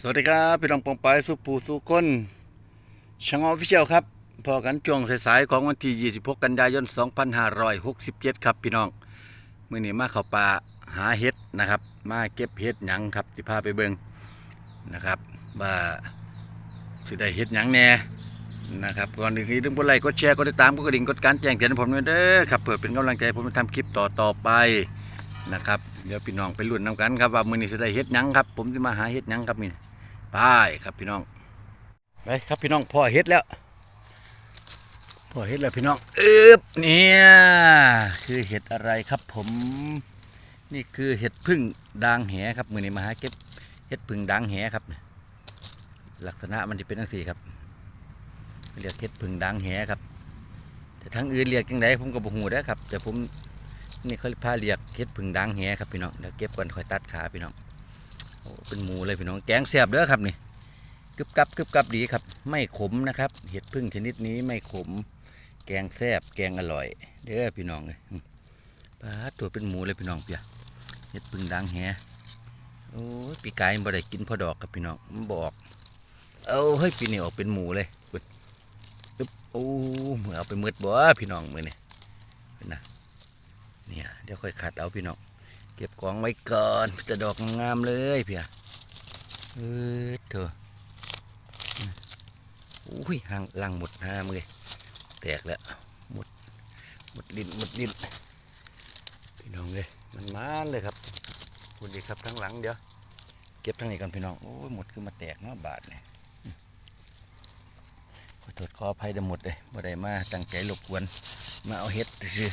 สวัสดีครับพี่น้องปองปสุปูสุคนช่างออฟฟิเชียลครับพอกันช่วงสายๆของวันที่ 26 กันยายน 2567 ครับพี่น้องมื้อนี้มาเข้าป่าหาเห็ดนะครับ มาเก็บเห็ดหยังครับสิพาไปเบิ่งนะครับว่าสิได้เห็ดหยังแน่นะครับก่อนอื่นนี้ต้องกดไลค์กดแชร์กดติดตามกดกระดิ่งกดการแจ้งเตือนผมด้วยเด้อครับเพื่อเป็นกำลังใจให้ผมทำคลิปต่อต่อๆไปนะครับเดี๋ยวพี่น้องไปลุ้นนำกันครับว่ามื้อนี้สิได้เห็ดหยังครับ ผมจะมาหาเห็ดหยังครับนี่ ไปครับพี่น้องไปครับพี่น้องพ่อเฮ็ดแล้วพ่อเฮ็ดแล้วพี่น้องเอ๊บเนี่ยคือเห็ดอะไรครับผม นี่คือเห็ดพึ่งดางแหครับมือนี้มาหาเก็บเห็ดพึ่งดางแหครับ ลักษณะมันจะเป็นทั้งสี่ครับเรียกเห็ดพึ่งดางแหครับ แต่ทั้งอื่นเรียกยังไงผมก็บ่ฮู้ได้ครับ แต่ผมนี่เขาพาเรียกเห็ดพึ่งดางแหครับพี่น้องเดี๋ยวเก็บก่อนค่อยตัดขาพี่น้อง เป็นหมูเลยพี่น้องแกงแซ่บเด้อครับนี่กึบกับกึบกับดีครับ ไม่ขมนะครับ เห็ดพึ่งชนิดนี้ไม่ขม แกงแซ่บแกงอร่อย เด้อพี่น้องเลยปลาตัวเป็นหมูเลยพี่น้องเปียเห็ดพึ่งดังแฮโอ้ปีกายบ่ได้กินพอดอกครับพี่น้องมันบอก เอาเฮ้ยปีนี้ออกเป็นหมูเลยปึ๊ดอึ๊บโอ้เหมือเอาไปมืดบ่พี่น้องมือนี่เป็นนะเนี่ยเดี๋ยวค่อยขัดเอาพี่น้อง เก็บของไว้ก่อนจะดอกงามเลยเพียเออเถอะอุ้ยหางลังหมดห้ามเลย แตกแล้วหมดหมดลิ้นหมดลิ้นพี่น้องเลยมันมาเลยครับพูดดีครับทั้งหลังเดี๋ยวเก็บทั้งนี้กันพี่น้องโอ้ยหมดคือมาแตกเนาะบาทเนี่ยขอโทษขออภัยเดหมดเลยบ่ได้มาตั้งใจรบกวนมาเอาเห็ดซื่อ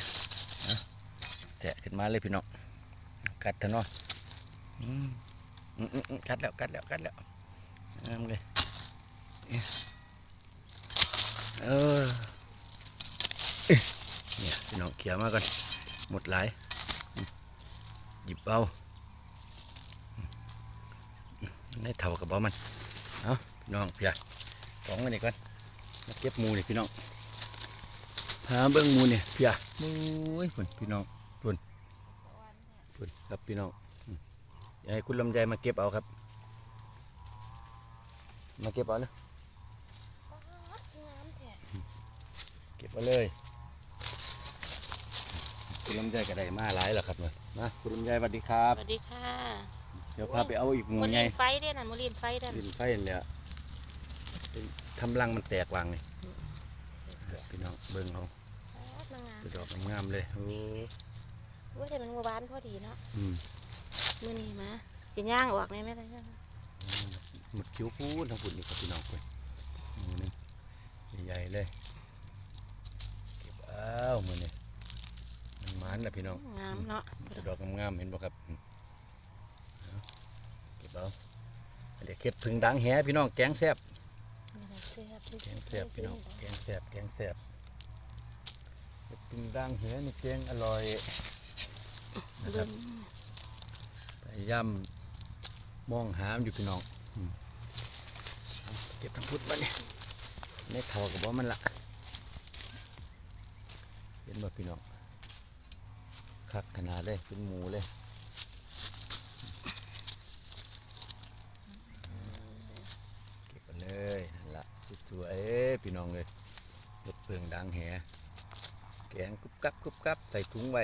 แตกขึ้นมาเลยพี่น้อง กัดเถอะเนาะอืมอืมอืมอืมกัดแล้วกัดแล้วกัดแล้วงามเลยเออเนี่ยพี่น้องเขี่ยมากันหมดหลายหยิบเอาอืมในเท่ากับเอามันเอาพี่น้องเพียสองไว้นี่ก่อนมาเก็บมูนี่พี่น้องหาเบิ้องมูนี่เพียโอ้ยคนพี่น้อง ครับพี่น้องอืมอยากให้คุณลำไยมาเก็บเอาครับ มาเก็บเอานะเก็บเอาเลย คุณลำไยก็ได้มาหลายแล้วครับเลยนะคุณลำไยสวัสดีครับ สวัสดีค่ะ เดี๋ยวพาไปเอาอีกหมูมูไงลินไฟเด้อน่ะมูลินไฟเด้อดินไฟเนี่ยทำรังมันแตกวางนี่พี่น้องเบิ่งเขานางงามไปดอกงามๆเลยโอ้ ว่าแต่มันหมู่บ้านพอดีเนาะอืมมื้อนี้มากินย่างออกได้ไหมล่ะหมดคิ้วพูดทั้งฝุ่นนี่ครับพี่น้องคนหมูนี่ใหญ่ๆเลยเก็บเอามือนี่มันหมันนะพี่น้องงามเนาะแต่ดอกงามๆเห็นบ่ครับอืมเอาเก็บเอาอันเดี๋ยวเข็ดพึ่งดังแหพี่น้องแกงแซ่บแซ่บที่แกสุงดแซ่บพี่น้องแกงแซ่บแกงแซ่บเห็ดพึ่งดังแหนี่แกงอร่อย นะครับพยายามมองหามอยู่พี่น้องเก็บทั้งพุทธมาเนี่ยในเท่ากับว่ามันละเห็นบ่พี่น้องคักขนาดเลยเป็นหมูเลยเก็บไปเลยนั่นละสวยๆพี่น้องเลยเห็ดเปลืองดังแหแกงกุบกรับกุบกรับใส่ถุงไว้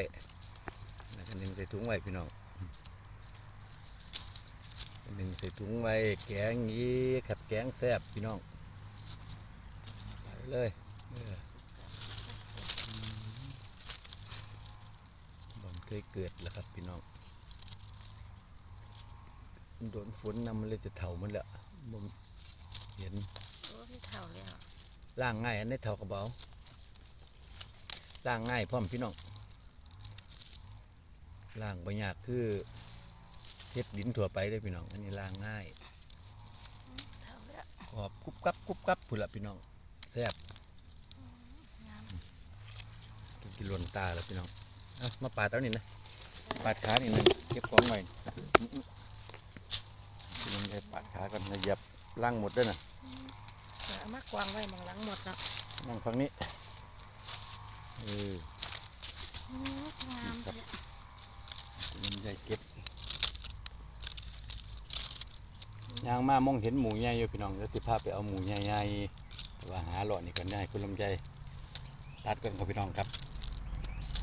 แล้วก็หนึ่งใส่ถุงไว้พี่น้องหนึ่งใส่ถุงไว้แกงนี้ขับแกงแซ่บพี่น้องไปเลยเอออืมบ่มเคยเกิดแล้วครับพี่น้องโดนฝนนำมันเลยจะเถามันแหละบ่มเห็นโอ้ไม่เท่าแล้วล่างง่ายอันนี้เท่ากระเบาล่างง่ายพร้อมพี่น้อง ล่างบ่ยากคือเฮ็ดดินทั่วไปได้อพี่น้อง อันนี้ล่างง่ายเท่าแล้วขอบกุบกับกุบกับพุ่นละพี่น้องแซ่บกินกินลวนตาแล้วพี่น้องเอามาปาดเอานี่นะปาดขานี่นะเก็บของหน่อยอื้อๆพี่น้องได้ปาดขากันนะเหยับล่างหมดด้วยนะเอามากวางไว้หมองหลังหมดเนาะนั่งฝั่งนี้เอออืมงา มเลยมันใหญ่เก็บย่างมามองเห็นหมูใหญ่อยู่พี่น้องแล้วสิพาไปเอาหมูใหญ่ๆแต่ว่าหาหลอดนี่ก่อนได้คุณลำใจตัดก่อนครับพี่น้องครับ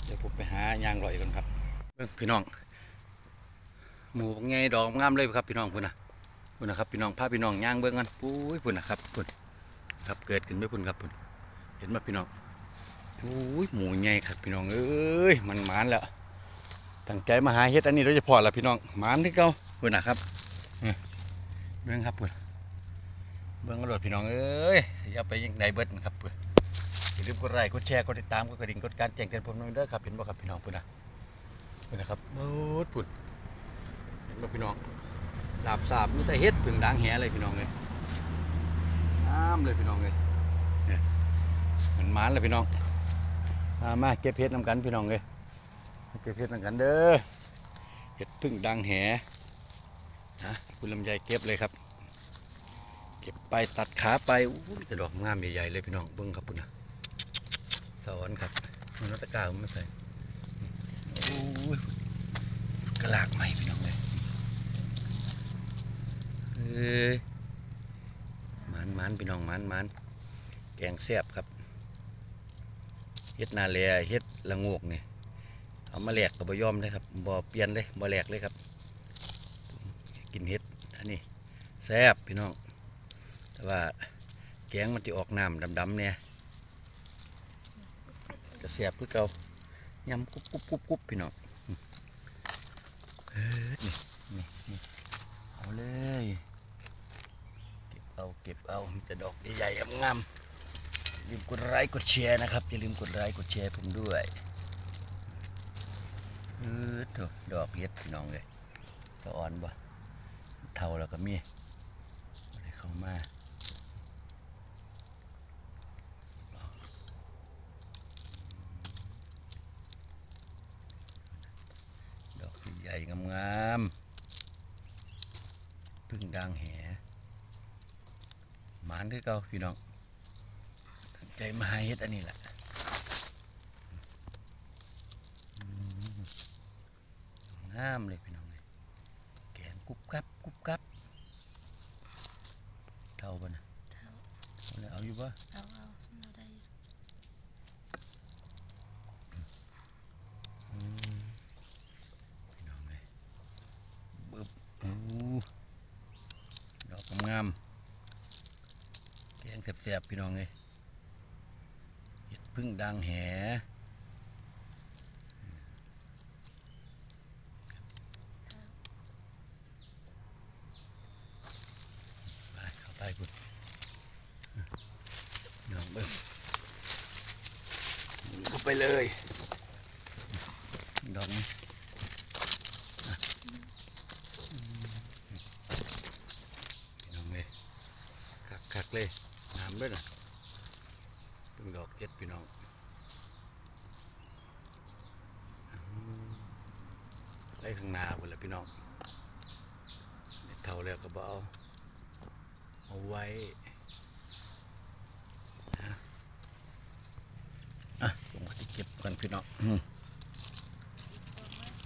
เดี๋ยวผมไปหายางหลอดก่อนครับพี่น้อง หมูไงดอกงามเลยครับพี่น้องพุ่นนะพุ่นนะครับพี่น้องพาพี่น้องย่างเบิ่งกันปุ้ยพุ่นนะครับพุ่นครับเกิดขึ้นไม่พุ่นครับพุ่นเห็นไหมพี่น้องปุ้ยหมูใหญ่ครับพี่น้องเอ้ยมันหมานแล้ว ตั้งใจมาหาเฮ็ดอันนี้โดยเฉพาะละพี่น้องหมานที่เก่าพุ่อนนะครับนี่เบิ่งครับเพุ่นเบิ่งกระโดดพี่น้องเอ้ยอย่าไปยังไหนเบิดนะครับเพุ่นอย่าลืมกดไลค์กดแชร์กดติดตามกดกระดิ่งกดการแจ้งเตือนผมด้วยเด้อครับเห็นบ่ครับพี่น้องเพุ่นนะพุ่นนะครับโอ้ยพุ่นเห็นบ่พี่น้องลาบสาบมีแต่เฮ็ดผึ่งด่างแหเลยพี่น้องเลยน้ำเลยพี่น้องเลยเนี่ยเหมือนหมานเลยพี่น้องมามาเก็บเฮ็ดนำกันพี่น้องเลย เก็บเฮ็ดนกันเด้อเฮ็ดพึ่งด่างแหนะคุณลำไยเก็บเลยครับ เก็บไปตัดขาไปอู้ยแต่ดอกงามใหญ่ๆเลยพี่น้องเบิ้งครับพุ่นนะสอนครับมันนัตะกามันไม่ใส่โอ้ยกระลากใหม่พี่น้องเลยเอ้ยมันมันพี่น้องมันมันแกงแซ่บครับเฮ็ดนาเลียเฮ็ดละโงกเนี่ย เอามาแหลกกับบยอมเลยครับบ่เปลี่ยนเลยบ่แหลกเลยครับ กินเฮ็ดอันนี้แซ่บพี่น้อง แต่ว่าแกงมันจะออกน้ำดำๆเนี่ยจะแซ่บคือเก่ายำกุ๊บกุ๊บกุ๊บกุ๊บพี่น้องนี่นี่นี่เอาเลย เก็บเอาเก็บเอามีแต่ดอกใหญ่ๆงามๆอย่าลืมกดไลค์กดแชร์นะครับอย่าลืมกดไลค์กดแชร์ผมด้วย เออโถดอกเห็ดพี่น้องเลยตะอ่อนบ่เท่าแล้วก็มีอะไรเข้ามาดอกใหญ่งามๆพึ่งดังแหหมานคือเก่าพี่น้องตั้งใจมาหาเฮ็ดอันนี้แหละอืม งามเลยพี่น้องเลยแกงกรุบกรับกรุบกรับเท่าปะนะเท่าเอาเลยเอาอยู่ปะเอาเอาเราได้อยู่พี่น้องเลยบึบโอ้ดอกงามๆแกงแซ่บๆพี่น้องเลยเห็ดพึ่งดังแหไปเข้าไปคุณน้องเบิ้งหมุน เข้าไปเลยดอกนี้พี่น้องเลยคักคักๆเลยน้ำด้วยนะเป็นดอกเก็ดพี่น้องอืมไล่ข้างหน้าหมดแล้วพี่น้องเด็ดเท่าแล้วก็บเอาเอาไว้นะอะผมก็จะเก็บกัน พี่น้องอืม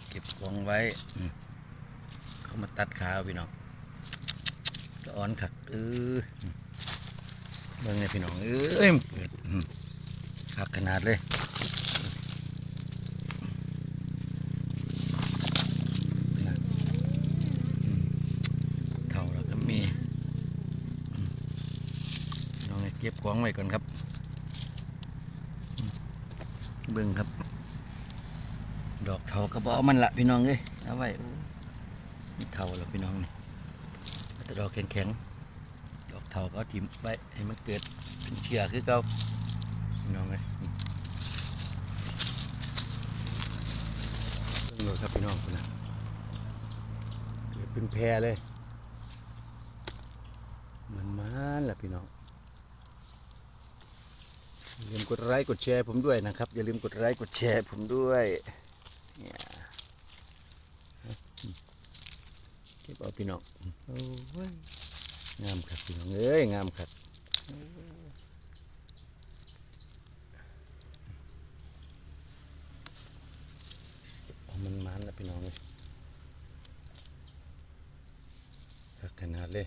เก็บกองไว้อืมเขามาตัดขาเอาพี่น้องตะอ่อนคักเออเบิ่งเนี่ยพี่น้องเอ้ยมันเปิดอืมคักขนาดเลยนะอืมเท่าแล้วก็มีอืมพี่น้องเก็บของไว้ก่อนครับอืม เบิ่งครับ ดอกเทากระบอกมันละพี่น้องเอ้ยเอาไว้โอ้มีเทาแล้วพี่น้องนี่แต่ดอกแข็งๆดอกเทาก็ทิมไว้ให้มันเกิดเป็นเชื้อคือเก่าพี่น้องเลยเพิ่งเลยครับพี่น้องคุณนะเกิดเป็นแพรเลยมันมันแหละพี่น้อง ลืมกดไลค์กดแชร์ผมด้วยนะครับ อย่าลืมกดไลค์กดแชร์ผมด้วยเนี่ยเก็บเอาพี่น้องโอ้ยงามครับพี่น้องเอ้ยงามครับเอามันมันแล้วพี่น้องเลยคักขนาดเลย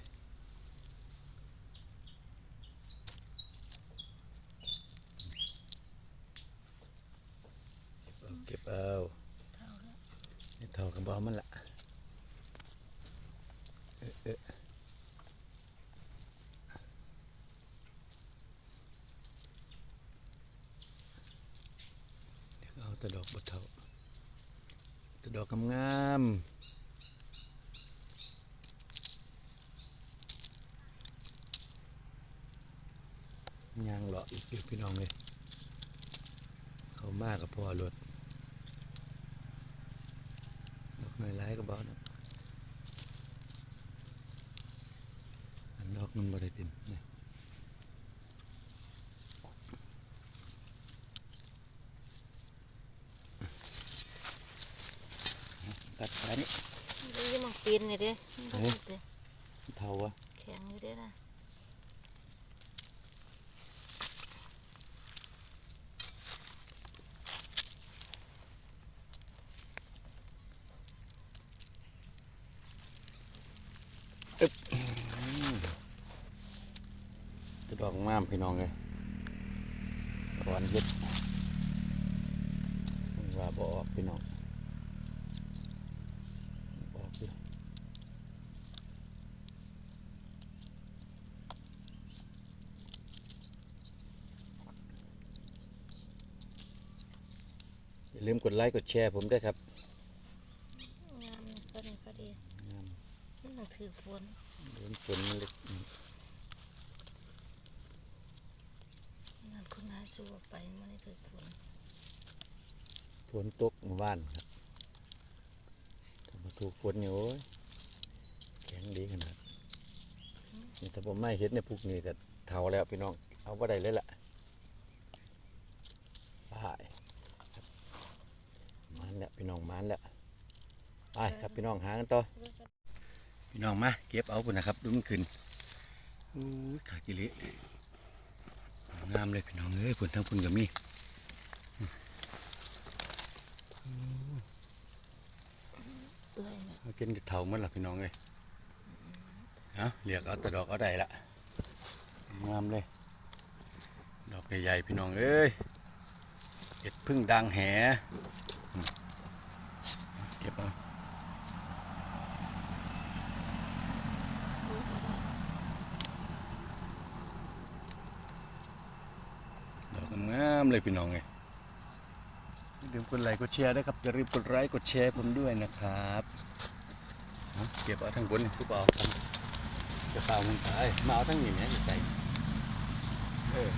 แต่ดอกบดเท่าแต่ดอก งามยางเลาะอีกพี่น้องเลยเขามากกับพ่อรถดอกไม้ร้ายก็บอกนะอันดอกมันบ่ได้ติมนี่ย ตัดขานี่นี่มันปีนนี่เด้เฮ้ยเท่าวะแข็งอยู่เด้นะจะดอกงามพี่น้องเลยสวรรค์เฮ็ดว่าบ่ออกพี่น้องบ่ออกอยู่อย่า ลืมกดไลค์กดแชร์ผมด้วยครับงามพอดีพอดีงามนี่หนังสือฝนโดนฝนมันเล็กนั่นคุณนายสู้ออกไปมันนี่ถือฝนฝนตกเมื่อวานครับถ้ามาถูกฝนนี่โอ้ยแข็งดีขนาดนี่ถ้าผมไม่เห็นในยพวกนี้ก็เท่าแล้วพี่น้อง เอาบ่ได้เลยล่ะไปครับมัน แล้วพี่น้องมันแล้วไปครับพี่น้องหากันต่อพี่น้องมาเก็บเอาปุ่นนะครับดูมันขึ้นอู้ขากิลิงามเลยพี่น้องเอ้ยปุ่นทั้งปุ่นก็มีเกินเท่ามันละพี่น้องเลยเอาเรียกเอาแต่ดอกเอาได้ละงามเลย ดอกใหญ่ๆพี่น้องเอ้ยเห็ดพึ่งดังแห เก็บเอาดอกงามๆเลยพี่น้องเลยอย่าลืมกดไลค์กดแชร์ด้วยครับอย่าลืมกดไลค์กดแชร์ผมด้วยนะครับเอาเก็บเอาทั้งบนนี่ทุกเอาจะเปล่ามันตายมาเอาทั้งนี้แม่ใจเออ